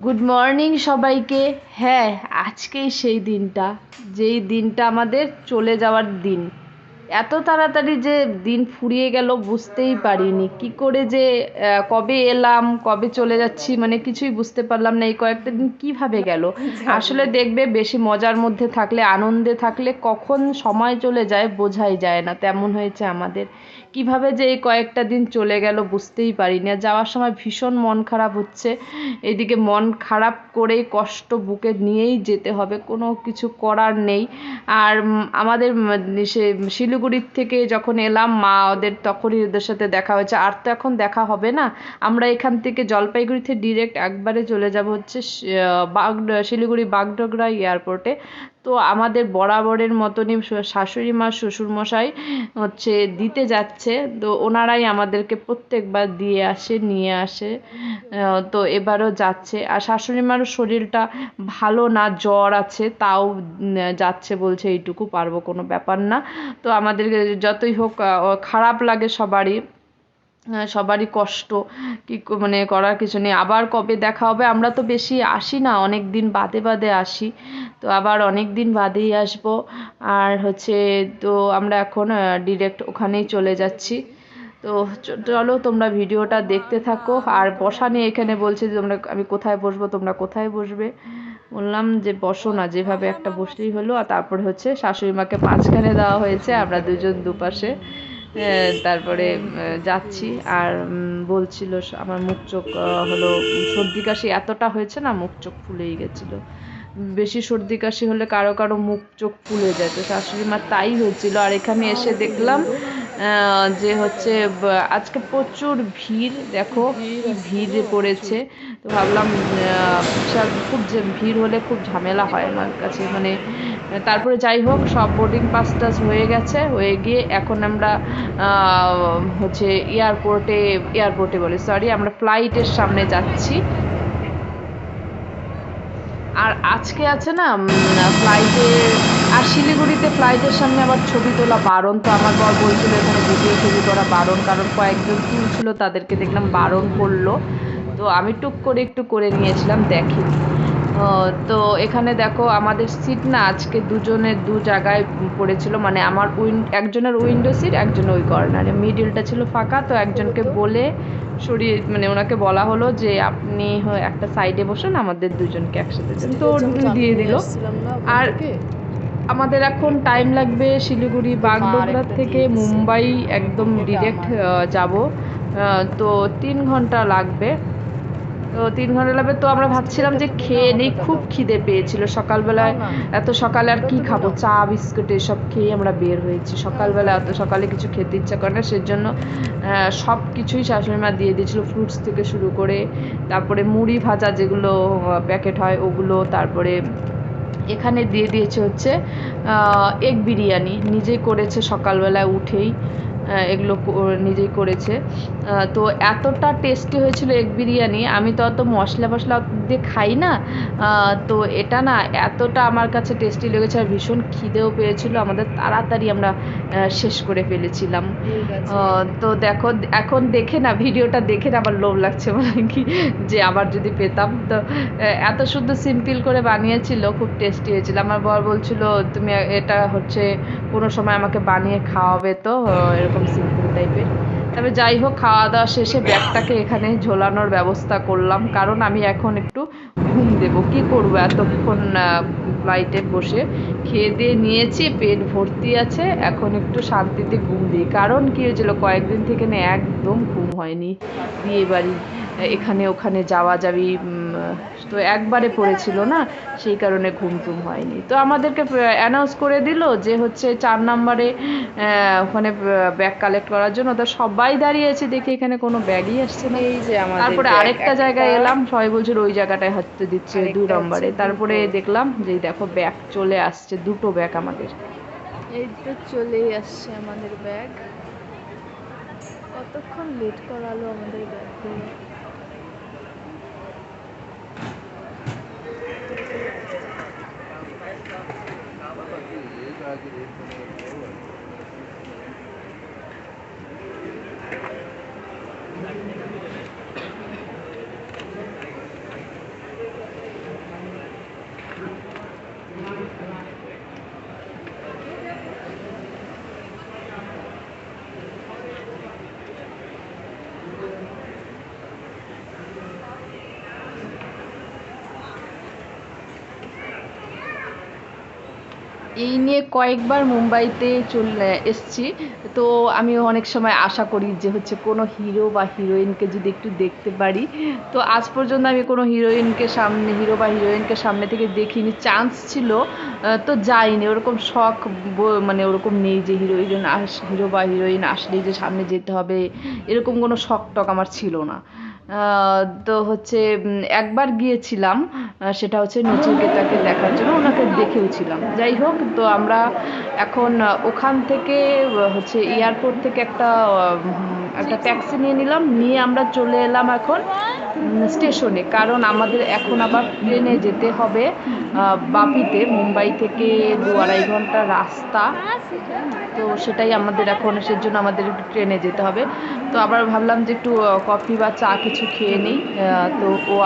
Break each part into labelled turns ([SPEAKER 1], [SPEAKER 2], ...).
[SPEAKER 1] Good
[SPEAKER 2] morning সবাইকে। হ্যাঁ আজকেই সেই দিনটা যেই দিনটা আমাদের চলে যাওয়ার দিন। এত তাড়াতাড়ি যে দিন ফুরিয়ে গেল বুঝতেই পারিনি। কি করে যে কবে এলাম কবে চলে যাচ্ছি মানে কিছুই বুঝতে পারলাম না। এই কয়েকটা দিন কীভাবে গেল? আসলে দেখবে বেশি মজার মধ্যে থাকলে আনন্দে থাকলে কখন সময় চলে যায় বোঝাই যায় না। তেমন হয়েছে আমাদের। কীভাবে যে এই কয়েকটা দিন চলে গেল বুঝতেই পারিনি। আর যাওয়ার সময় ভীষণ মন খারাপ হচ্ছে। এদিকে মন খারাপ করেই কষ্ট বুকে নিয়েই যেতে হবে। কোনো কিছু করার নেই। আর আমাদের সে সে শিলিগুড়ির থেকে যখন এলাম, মা ওদের তখনই ওদের সাথে দেখা হয়েছে। আর তো এখন দেখা হবে না। আমরা এখান থেকে জলপাইগুড়িতে ডিরেক্ট একবারে চলে যাব হচ্ছে বাগ শিলিগুড়ি বাগডোগরা এয়ারপোর্টে তো আমাদের বরাবরের মতনই শাশুড়ি মা, শ্বশুরমশাই হচ্ছে দিতে যাচ্ছে। তো ওনারাই আমাদেরকে প্রত্যেকবার দিয়ে আসে, নিয়ে আসে। তো এবারও যাচ্ছে। আর শাশুড়ি মারও শরীরটা ভালো না, জ্বর আছে, তাও যাচ্ছে বলছে, এইটুকু পারব, কোনো ব্যাপার না। তো আমাদের যতই হোক খারাপ লাগে সবারই সবারই কষ্ট ক- মানে করার কিছু নেই। আবার কবে দেখা হবে, আমরা তো বেশি আসি না অনেক দিন বাদে বাদে আসি। তো আবার অনেক দিন বাদেই আসব। আর হচ্ছে তো আমরা এখন ডিরেক্ট ওখানেই চলে যাচ্ছি। তো চলো তোমরা ভিডিওটা দেখতে থাকো। আর বসা নিয়ে এখানে বলছে যে তোমরা, আমি কোথায় বসবো, তোমরা কোথায় বসবে? বললাম যে বসো না, যেভাবে একটা বসলেই হলো। আর তারপরে হচ্ছে শাশুড়ি মাকে মাঝখানে দেওয়া হয়েছে, আমরা দুজন দুপাশে। তারপরে যাচ্ছি। আর বলছিল আমার মুখ চোখ হলো সর্দি কাশি এতটা হয়েছে না, মুখ চোখ ফুলেই গেছিল। বেশি সর্দি কাশি হলে কারও কারও মুখ, চোখ ফুলে যায়। তো শাশুড়ি মার তাই হয়েছিল আর এখানে এসে দেখলাম যে হচ্ছে আজকে প্রচুর ভিড়, দেখো ভিড় পড়েছে। তো ভাবলাম খুব ভিড় হলে খুব ঝামেলা হয় আমার কাছে। মানে তারপরে যাই হোক, সব বোর্ডিং পাস টাস হয়ে গেছে। হয়ে গিয়ে এখন আমরা হচ্ছে এয়ারপোর্টে এয়ারপোর্টে বলে সরি আমরা ফ্লাইটের সামনে যাচ্ছি। আর আজকে আছে না ফ্লাইটে আর শিলিগুড়িতে ফ্লাইটের সামনে আবার ছবি তোলা বারণ। তো আমার বর বলছিল এখানে ভিডিও ছবি করা বারণ কারণ কয়েকজন তুলছিল তাদেরকে দেখলাম বারণ করল। তো আমি টুক করে একটু করে নিয়েছিলাম আহ, তো এখানে দেখো আমাদের সিট না আজকে দুজনের দু জায়গায় পড়েছিল। মানে আমার উইন একজনের উইন্ডো সিট একজনের ওই কর্নারে মিডিলটা ছিল ফাঁকা তো একজনকে বলে সরিয়ে মানে ওনাকে বলা হলো যে আপনি একটা সাইডে বসেন আমাদের দুজনকে একসাথে তো দিয়ে দিল। আর আমাদের এখন টাইম লাগবে শিলিগুড়ি বাগডোগরা থেকে মুম্বাই একদম ডিরেক্ট যাব। তো তিন ঘণ্টা লাগবে। তো তিন ঘণ্টা লাগবে তো আমরা ভাবছিলাম যে খেয়ে নেই খুব খিদে পেয়েছিল। সকালবেলায় এত সকালে আর কি খাব? চা বিস্কুট এসব খেয়ে আমরা বের হয়েছি। সকালবেলা এত সকালে কিছু খেতে ইচ্ছা করে না সেই সেজন্য সব কিছুই শাশুড়ি মা দিয়ে দিয়েছিল ফ্রুটস থেকে শুরু করে তারপরে মুড়ি ভাজা যেগুলো প্যাকেট হয় ওগুলো তারপরে এখানে দিয়ে দিয়েছে হচ্ছে এগ বিরিয়ানি। নিজেই করেছে সকালবেলায় উঠেই। এগুলো নিজেই করেছে। তো এতটা টেস্টি হয়েছিল এগ বিরিয়ানি আমি তো অত মশলা মশলা দিয়ে খাই না। তো এটা না এতটা আমার কাছে টেস্টি লেগেছে আর ভীষণ খিদেও পেয়েছিল। আমাদের তাড়াতাড়ি আমরা শেষ করে ফেলেছিলাম। তো দেখো এখন দেখে না ভিডিওটা দেখে না আমার লোভ লাগছে মানে কি যে আবার যদি পেতাম। তো এত শুদ্ধ সিম্পল করে বানিয়েছিল খুব টেস্টি হয়েছিল। আমার বর বলছিল তুমি এটা হচ্ছে কোনো সময় আমাকে বানিয়ে খাওয়াবে তো এরকম সিম্পল টাইপের তবে যাই হোক খাওয়া দাওয়া শেষে ব্যাগটাকে এখানে ঝোলানোর ব্যবস্থা করলাম। কারণ আমি এখন একটু ঘুম দেব। কি করব? এতক্ষণ ফ্লাইটে বসে খেয়ে দিয়ে নিয়েছি, পেট ভর্তি আছে। এখন একটু শান্তিতে ঘুম দিই। কারণ কি হয়েছিল, কয়েকদিন থেকে না একদম ঘুম হয়নি। বিয়ে বাড়ি এখানে ওখানে যাওয়া যাবি তো একবারে পড়েছিল না সেই কারণে ঘুম টুম হয়নি। তো আমাদেরকে অ্যানাউন্স করে দিল যে হচ্ছে চার নম্বরে ওখানে ব্যাগ কালেক্ট করার জন্য। তো সবাই দাঁড়িয়ে আছে দেখি এখানে কোনো ব্যাগই আসছে না।
[SPEAKER 3] এই যে
[SPEAKER 2] তারপরে আরেকটা জায়গায় এলাম সবাই বলছিল ওই জায়গাটায় হাঁটতে দিচ্ছে দুই
[SPEAKER 3] আরেকটা
[SPEAKER 2] নম্বরে। তারপরে দেখলাম যে দেখো ব্যাগ চলে আসছে দুটো ব্যাগ আমাদের।
[SPEAKER 3] এই তো চলেই আসছে আমাদের ব্যাগ কতক্ষণ লেট করালো আমাদের ব্যাগগুলো
[SPEAKER 2] এই নিয়ে কয়েকবার মুম্বাইতে চলে এসছি। তো আমি অনেক সময় আশা করি যে হচ্ছে কোনো হিরো বা হিরোইনকে যদি একটু দেখতে পারি, তো আজ পর্যন্ত আমি কোনো হিরোইনকে সামনে, হিরো বা হিরোইনকে সামনে থেকে দেখিনি, চান্স ছিল তো যাইনি। ওরকম শখ মানে ওরকম নেই যে হিরো হিরোইন আস, হিরো বা হিরোইন আসলেই যে সামনে যেতে হবে, এরকম কোনো শখ টক আমার ছিল না। তো হচ্ছে একবার গিয়েছিলাম সেটা হচ্ছে নচিকেতাকে দেখার জন্য, ওনাকে দেখেওছিলাম যাই হোক, তো আমরা এখন ওখান থেকে হচ্ছে এয়ারপোর্ট থেকে একটা একটা ট্যাক্সি নিয়ে নিলাম নিয়ে আমরা চলে এলাম এখন স্টেশনে। কারণ আমাদের এখন আবার ট্রেনে যেতে হবে বাপিতে মুম্বাই থেকে দু আড়াই ঘণ্টা রাস্তা। তো সেটাই আমাদের এখন সেজন্য আমাদের একটু ট্রেনে যেতে হবে। তো আবার ভাবলাম যে একটু কফি বা চা কিছু খেয়ে নিই তো ও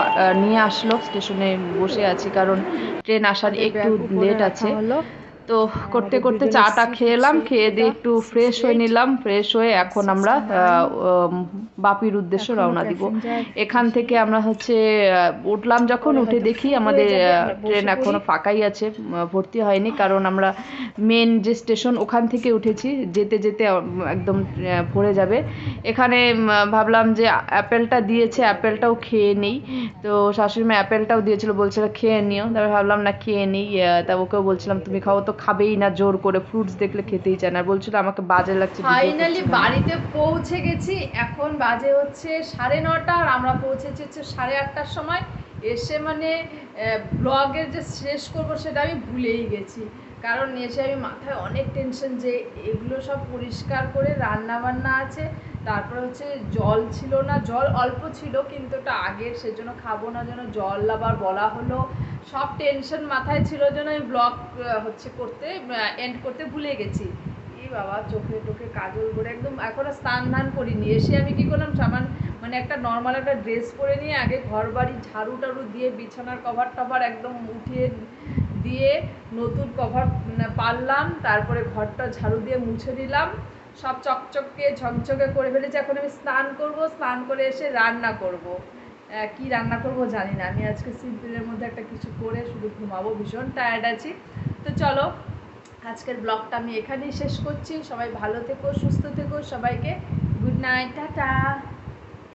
[SPEAKER 2] নিয়ে আসলো স্টেশনে বসে আছি কারণ ট্রেন আসার একটু লেট আছে। তো করতে করতে চাটা খেলাম খেয়ে দিয়ে একটু ফ্রেশ হয়ে নিলাম ফ্রেশ হয়ে এখন আমরা বাপির উদ্দেশ্যে রওনা দিব। এখান থেকে আমরা হচ্ছে উঠলাম যখন উঠে দেখি আমাদের ট্রেন এখনও ফাঁকাই আছে ভর্তি হয়নি কারণ আমরা মেন যে স্টেশন ওখান থেকে উঠেছি যেতে যেতে একদম ভরে যাবে। এখানে ভাবলাম যে অ্যাপেলটা দিয়েছে অ্যাপেলটাও খেয়ে নিই। তো শাশুড়ি মা অ্যাপেলটাও দিয়েছিল বলছিল খেয়ে নিও। তারপর ভাবলাম না খেয়ে নিই। তা ওকেও বলছিলাম তুমি খাও তো খাবেই না জোর করে ফ্রুটস দেখলে খেতেই চায় না। বলছিল আমাকে বাজে লাগছে
[SPEAKER 3] ফাইনালি বাড়িতে পৌঁছে গেছি। এখন বাজে হচ্ছে সাড়ে নটা আর আমরা পৌঁছেছি হচ্ছে সাড়ে আটটার সময়। এসে মানে ব্লগের যে শেষ করব সেটা আমি ভুলেই গেছি। কারণ এসে আমি মাথায় অনেক টেনশন যে এগুলো সব পরিষ্কার করে রান্না বান্না আছে। তারপর হচ্ছে জল ছিল না, জল অল্প ছিল কিন্তু ওটা আগের, সেজন্য খাব না যেন জল আবার বলা হলো। সব টেনশন মাথায় ছিল যেন আমি ব্লগ হচ্ছে করতে এন্ড করতে ভুলে গেছি। এই বাবা, চোখে টোখে কাজল করে একদম এখনও স্নান ধান করিনি। এসে আমি কি করলাম সামান মানে একটা নর্মাল একটা ড্রেস পরে নিয়ে আগে ঘর বাড়ি ঝাড়ু টাড়ু দিয়ে বিছানার কভার টভার একদম উঠিয়ে দিয়ে নতুন কভার পারলাম, তারপরে ঘরটা ঝাড়ু দিয়ে মুছে দিলাম সব চকচকে, ঝকঝকে করে ফেলেছি। এখন আমি স্নান করব, স্নান করে এসে রান্না করব। কি রান্না করব জানি না। আমি আজকে সিম্পলের মধ্যে একটা কিছু করে শুধু ঘুমাবো, ভীষণ টায়ার্ড আছি। তো চলো, আজকের ব্লগটা আমি এখানেই শেষ করছি। সবাই ভালো থেকো, সুস্থ থেকো সবাইকে। Good night tata.